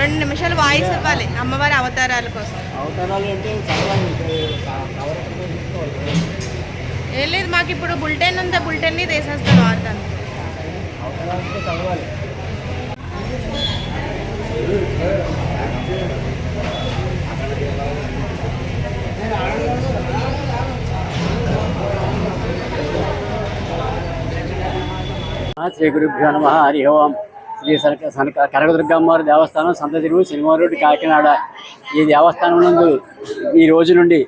రెండు నిమిషాలు వాయిస్ ఇవ్వాలి. అమ్మవారి అవతారాల కోసం. ఏం లేదు మాకు ఇప్పుడు బులెటిన్ ఉందా బులెటిన్ని అంటే చదవాలి. శ్రీ గురుభ్యో నమ హరి ఓం. శ్రీ సనక సనక కనకదుర్గమ్మవారి దేవస్థానం సంత తిరుగు సినిమా కాకినాడ. ఈ దేవస్థానం నందు ఈ రోజు నుండి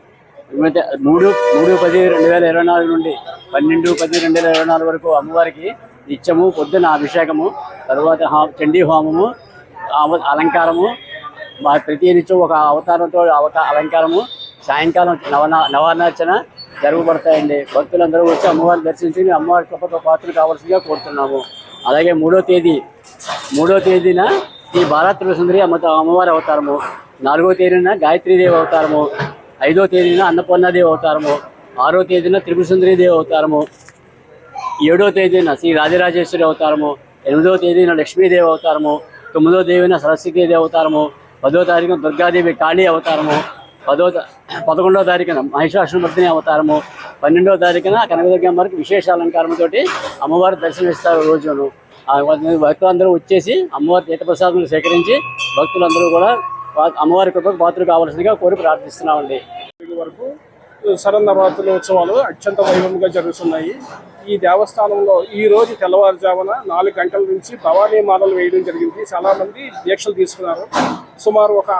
మూడు మూడు పది రెండు వేల ఇరవై నాలుగు నుండి పన్నెండు పది రెండు వేల ఇరవై నాలుగు వరకు అమ్మవారికి నిత్యము పొద్దున అభిషేకము తరువాత హా- చండీ హోమము అవ- అలంకారము మా ప్రతి నిత్యం ఒక అవతారంతో అవత అలంకారము సాయంకాలం నవన నవనార్చన జరగబడతాయండి. భక్తులందరూ వచ్చి అమ్మవారిని దర్శించి అమ్మవారి కృపతో పాత్రలు కావాల్సిందిగా కోరుతున్నాము. అలాగే మూడో తేదీ మూడో తేదీన ఈ బాలాత్రుల సుందరి అమ్మ అమ్మవారి అవతారము. నాలుగో తేదీన గాయత్రీదేవి అవతారము. ఐదో తేదీన అన్నపూర్ణాదేవి అవతారము. ఆరో తేదీన త్రిపుర సుందరీదేవి అవతారము. ఏడో తేదీన శ్రీ రాజరాజేశ్వరి అవతారము. ఎనిమిదో తేదీన లక్ష్మీదేవి అవతారము. తొమ్మిదో తేదీన సరస్వతీదేవి అవతారము. పదో తారీఖున దుర్గాదేవి కాళీ అవతారము. పదో పదకొండో తారీఖున మహిషాసుమర్దిని అవతారము. పన్నెండో తారీఖున కనకదుర్గమ్మవారికి విశేష అలంకారంతో అమ్మవారి దర్శనమిస్తారు రోజును. భక్తులందరూ వచ్చేసి అమ్మవారి తీర్థప్రసాదం సేకరించి భక్తులందరూ కూడా అమ్మవారి కృపకు పాత్ర కావాల్సిందిగా కోరి ప్రార్థిస్తున్నామండి. వరకు శరన్నవరాత్రుల ఉత్సవాలు అత్యంత వైభవంగా జరుగుతున్నాయి. ఈ దేవస్థానంలో ఈ రోజు తెల్లవారుజామున నాలుగు గంటల నుంచి భవానీ మాలలు వేయడం జరిగింది. చాలామంది దీక్షలు తీసుకున్నారు. సుమారు ఒక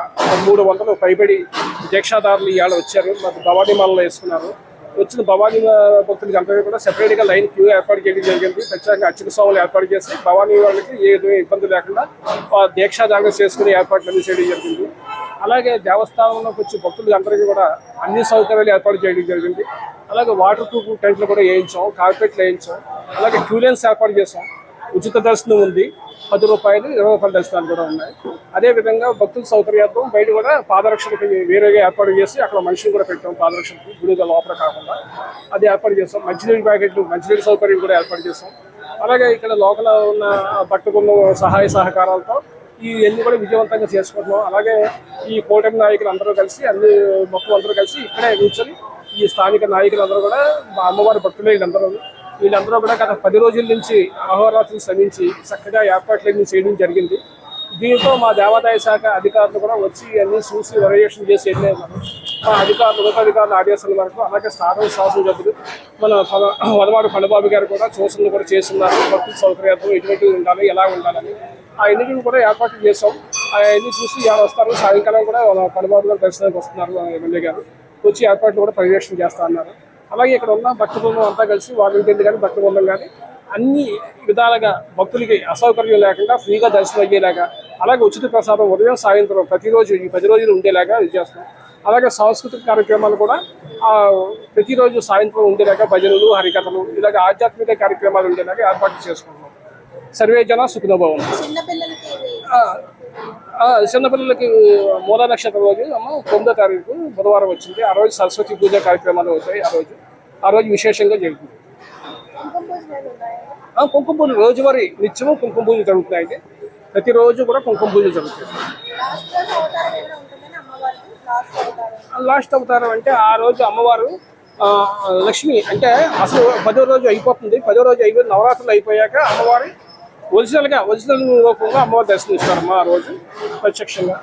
మూడు వందలు పైబడి దీక్షాదారులు ఇవాళ వచ్చారు. మరి భవానీ మాలలు వేసుకున్నారు. వచ్చిన భవానీ భక్తులకి అందరికీ కూడా సెపరేట్గా లైన్ క్యూ ఏర్పాటు చేయడం జరిగింది. ప్రత్యేకంగా అర్చక స్వాములు ఏర్పాటు చేసి భవానీ వాళ్ళకి ఏ ఇబ్బంది లేకుండా దీక్షాదానం చేసుకునే ఏర్పాట్లు చేయడం జరిగింది. అలాగే దేవస్థానంలోకి వచ్చి భక్తులకి అందరికీ కూడా అన్ని సౌకర్యాలు ఏర్పాటు చేయడం జరిగింది. అలాగే వాటర్ ప్రూఫ్ టెంట్లు కూడా వేయించాం కార్పెట్లు వేయించాం అలాగే క్యూలెన్స్ ఏర్పాటు చేసాం ఉచిత దర్శనం ఉంది. పది రూపాయలు ఇరవై రూపాయల దర్శనాలు కూడా ఉన్నాయి. అదేవిధంగా భక్తుల సౌకర్యార్థం బయట కూడా పాదరక్షణకి వేరేగా ఏర్పాటు చేసి అక్కడ మనుషులు కూడా పెట్టాం పాదరక్షణకి గుడిగా లోపల కాకుండా అది ఏర్పాటు చేస్తాం మంచినీటి ప్యాకెట్లు మంచినీటి సౌకర్యం కూడా ఏర్పాటు చేస్తాం అలాగే ఇక్కడ లోపల ఉన్న పట్టుకున్న సహాయ సహకారాలతో ఈ అన్ని కూడా విజయవంతంగా చేసుకుంటున్నాం. అలాగే ఈ కూటమి నాయకులు అందరూ కలిసి అన్ని మొత్తం అందరూ కలిసి ఇక్కడే కూర్చొని ఈ స్థానిక నాయకులు అందరూ కూడా మా అమ్మవారి భక్తులే వీళ్ళందరూ. వీళ్ళందరూ కూడా గత పది రోజుల నుంచి అహోరాత్రులు శ్రమించి చక్కగా ఏర్పాట్లన్నీ చేయడం జరిగింది. దీంతో మా దేవాదాయ శాఖ అధికారులు కూడా వచ్చి అన్ని చూసి వెరియేషన్ చేసి వెళ్ళారు మా అధికారులు ఉన్నతాధికారుల ఆదేశాల వరకు అలాగే స్థానం శాసనసభ్యులు మన వదవాడు పండబాబు గారు కూడా సూచనలు కూడా చేస్తున్నారు. భక్తుల సౌకర్యార్థం ఎటువంటివి ఉండాలి ఎలా ఉండాలని. ఆ ఎన్నికలు కూడా ఏర్పాటు చేసాం అవన్నీ చూసి ఎవరు వస్తారు. సాయంకాలం కూడా వాళ్ళ పండబాబు గారు దర్శనానికి వస్తున్నారు ఎమ్మెల్యే గారు. వచ్చి ఏర్పాట్లు కూడా పర్యవేక్షణ చేస్తా అన్నారు. అలాగే ఇక్కడ ఉన్న భక్త బృందం అంతా కలిసి వాలంటీర్లు కానీ భక్త బృందం కానీ అన్ని విధాలుగా భక్తులకి అసౌకర్యం లేకుండా ఫ్రీగా దర్శనం అయ్యేలాగా అలాగే ఉచిత ప్రసాదం ఉదయం సాయంత్రం ప్రతిరోజు ఈ పది రోజులు ఉండేలాగా ఇది చేస్తాం అలాగే సాంస్కృతిక కార్యక్రమాలు కూడా ప్రతిరోజు సాయంత్రం ఉండేలాగా భజనలు హరికథలు ఇలాగ ఆధ్యాత్మిక కార్యక్రమాలు ఉండేలాగా ఏర్పాటు చేసుకుంటున్నాం. సర్వే జన సుఖనభవం చిన్నపిల్లలకి మూల నక్షత్రం రోజు తొమ్మిదో తారీఖు బుధవారం వచ్చింది. ఆ రోజు సరస్వతి పూజ కార్యక్రమాలు అవుతాయి. ఆ రోజు ఆ రోజు విశేషంగా జరుగుతుంది. ఆ, కుంకుమ పూజ రోజువారీ నిత్యము కుంకుమ పూజ జరుగుతున్నాయండి ప్రతిరోజు కూడా కుంకుమ పూజ జరుగుతుంది లాస్ట్ అవతారం అంటే ఆ రోజు అమ్మవారు లక్ష్మి అంటే అసలు పదో రోజు అయిపోతుంది. పదో రోజు అయిపోయి నవరాత్రులు అయిపోయాక అమ్మవారి ఒరిజినల్గా ఒరిజినల్ రూపంగా అమ్మవారి దర్శనం ఇస్తారమ్మా ఆ రోజు ప్రత్యక్షంగా.